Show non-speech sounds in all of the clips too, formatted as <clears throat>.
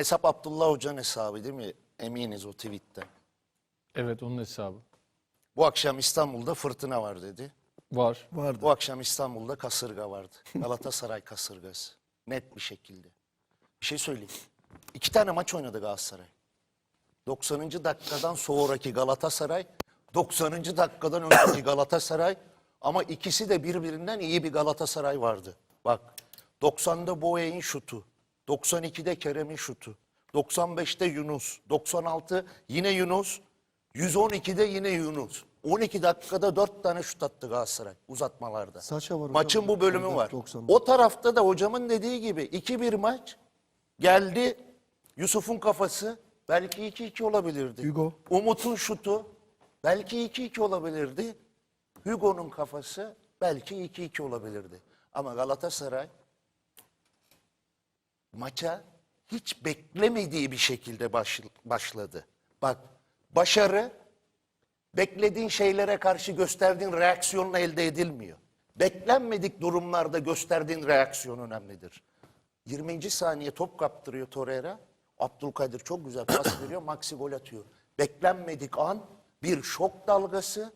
Hesap Abdullah Hoca'nın hesabı değil mi? Eminiz o tweetten. Evet onun hesabı. Bu akşam İstanbul'da fırtına var dedi. Var. Vardı. Bu akşam İstanbul'da kasırga vardı. <laughs> Galatasaray kasırgası. Net bir şekilde. Bir şey söyleyeyim. İki tane maç oynadı Galatasaray. 90. dakikadan sonraki Galatasaray, 90. dakikadan önceki Galatasaray ama ikisi de birbirinden iyi bir Galatasaray vardı. Bak 90'da Boye'nin şutu, 92'de Kerem'in şutu, 95'te Yunus, 96 yine Yunus, 112'de yine Yunus. 12 dakikada 4 tane şut attı Galatasaray uzatmalarda. Saça var hocam. Maçın bu bölümü var. 90'da. O tarafta da hocamın dediği gibi 2-1 maç geldi. Yusuf'un kafası belki 2-2 olabilirdi. Hugo. Umut'un şutu belki 2-2 olabilirdi. Hugo'nun kafası belki 2-2 olabilirdi. Ama Galatasaray maça hiç beklemediği bir şekilde baş- başladı. Bak başarı beklediğin şeylere karşı gösterdiğin reaksiyonla elde edilmiyor. Beklenmedik durumlarda gösterdiğin reaksiyon önemlidir. 20. saniye top kaptırıyor Torreira. Abdülkadir çok güzel pas <clears throat> veriyor. Maxi gol atıyor. Beklenmedik an bir şok dalgası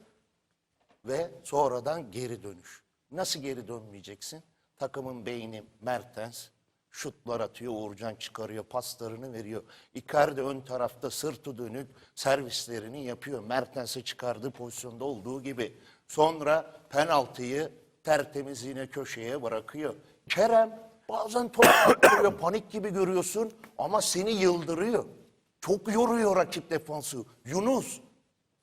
ve sonradan geri dönüş. Nasıl geri dönmeyeceksin? Takımın beyni Mertens şutlar atıyor, Uğurcan çıkarıyor, paslarını veriyor. Icardi ön tarafta sırtı dönük servislerini yapıyor. Mertens'e çıkardığı pozisyonda olduğu gibi. Sonra penaltıyı tertemiz yine köşeye bırakıyor. Kerem bazen top <coughs> kaptırıyor, panik gibi görüyorsun ama seni yıldırıyor. Çok yoruyor rakip defansı. Yunus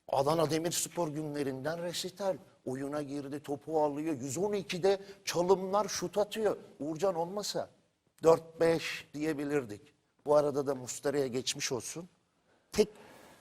Adana Demirspor günlerinden resital. Oyuna girdi, topu alıyor. 112'de çalımlar şut atıyor. Uğurcan olmasa 4-5 diyebilirdik. Bu arada da Mustara'ya geçmiş olsun. Tek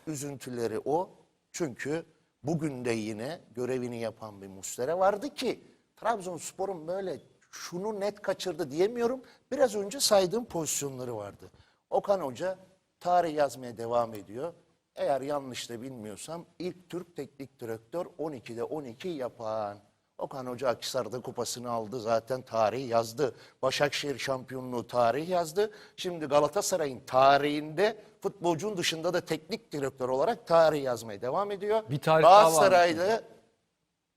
üzüntüleri o. Çünkü bugün de yine görevini yapan bir Mustera vardı ki Trabzonspor'un böyle şunu net kaçırdı diyemiyorum. Biraz önce saydığım pozisyonları vardı. Okan Hoca tarih yazmaya devam ediyor. Eğer yanlış da bilmiyorsam ilk Türk teknik direktör 12'de 12 yapan. Okan Hoca Akhisar'da kupasını aldı zaten tarih yazdı. Başakşehir şampiyonluğu tarih yazdı. Şimdi Galatasaray'ın tarihinde futbolcunun dışında da teknik direktör olarak tarih yazmaya devam ediyor. Bir tarih. Galatasaray'da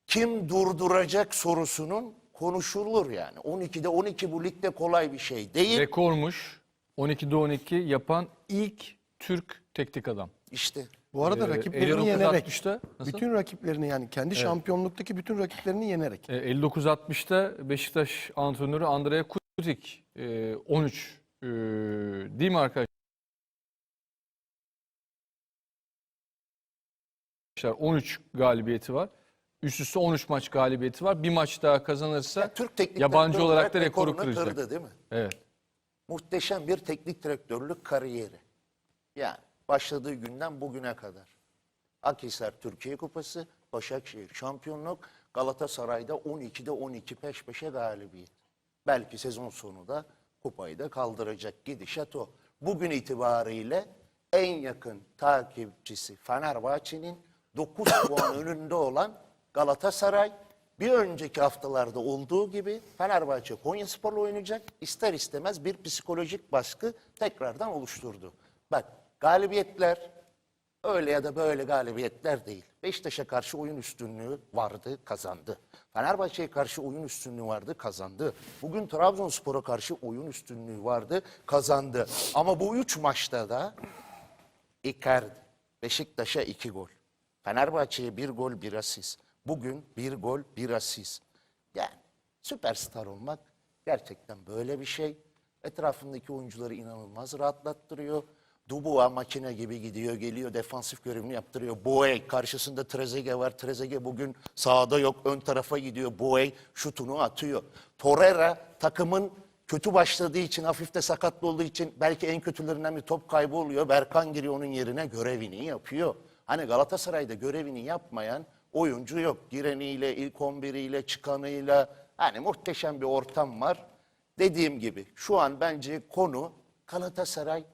kim durduracak sorusunun konuşulur yani. 12'de 12 bu ligde kolay bir şey değil. Rekormuş. 12'de 12 yapan ilk Türk teknik adam. İşte Bu arada Ee, rakiplerini 59-60'ta yenerek. nasıl? Bütün rakiplerini yani kendi şampiyonluktaki bütün rakiplerini yenerek. E, 59-60'ta Beşiktaş antrenörü Andrea Kutik e, 13 e, değil mi arkadaşlar? 13 galibiyeti var. Üst üste 13 maç galibiyeti var. Bir maç daha kazanırsa Ya Türk teknik yabancı direktör olarak da rekoru rekorunu kıracak. kırdı değil mi? Evet. Muhteşem bir teknik direktörlük kariyeri. Yani başladığı günden bugüne kadar. Akhisar Türkiye Kupası, Başakşehir şampiyonluk, Galatasaray'da 12'de 12 peş peşe galibiyet. Belki sezon sonu da kupayı da kaldıracak gidişat o. Bugün itibariyle en yakın takipçisi Fenerbahçe'nin 9 <coughs> puan önünde olan Galatasaray bir önceki haftalarda olduğu gibi Fenerbahçe Konyaspor'la oynayacak. İster istemez bir psikolojik baskı tekrardan oluşturdu. Bak galibiyetler öyle ya da böyle galibiyetler değil. Beşiktaş'a karşı oyun üstünlüğü vardı, kazandı. Fenerbahçe'ye karşı oyun üstünlüğü vardı, kazandı. Bugün Trabzonspor'a karşı oyun üstünlüğü vardı, kazandı. Ama bu üç maçta da Icardi, Beşiktaş'a iki gol. Fenerbahçe'ye bir gol, bir asist. Bugün bir gol, bir asist. Yani süperstar olmak gerçekten böyle bir şey. Etrafındaki oyuncuları inanılmaz rahatlattırıyor. Dubois makine gibi gidiyor, geliyor, defansif görevini yaptırıyor. Boey, karşısında Trezeguet var. Trezeguet bugün sağda yok, ön tarafa gidiyor. Boey şutunu atıyor. Torreira takımın kötü başladığı için, hafif de sakatlı olduğu için belki en kötülerinden bir top kaybı oluyor. Berkan giriyor onun yerine görevini yapıyor. Hani Galatasaray'da görevini yapmayan oyuncu yok. Gireniyle, ilk 11'iyle, çıkanıyla hani muhteşem bir ortam var. Dediğim gibi şu an bence konu Galatasaray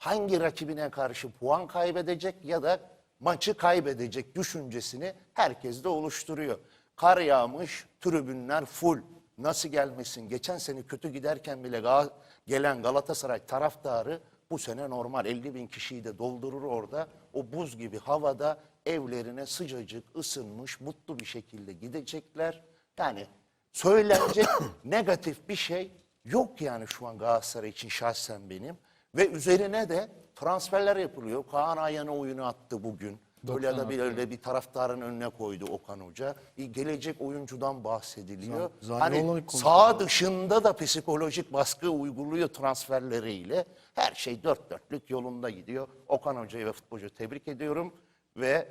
hangi rakibine karşı puan kaybedecek ya da maçı kaybedecek düşüncesini herkes de oluşturuyor. Kar yağmış, tribünler full. Nasıl gelmesin? Geçen sene kötü giderken bile Ga- gelen Galatasaray taraftarı Bu sene normal 50 bin kişiyi de doldurur orada. O buz gibi havada evlerine sıcacık, ısınmış, mutlu bir şekilde gidecekler. Yani söylenecek <coughs> negatif bir şey yok yani şu an Galatasaray için şahsen benim. Ve üzerine de transferler yapılıyor. Kaan Ayhan'a oyunu attı bugün. Öyle da bir öyle bir taraftarın önüne koydu Okan Hoca. Bir gelecek oyuncudan bahsediliyor. Zah- hani sağ dışında da psikolojik baskı uyguluyor transferleriyle. Her şey dört dörtlük yolunda gidiyor. Okan Hoca'yı ve futbolcu tebrik ediyorum ve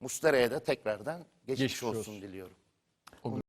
Mustera'ya da tekrardan geçmiş, Geçmiş olsun olsun. diliyorum.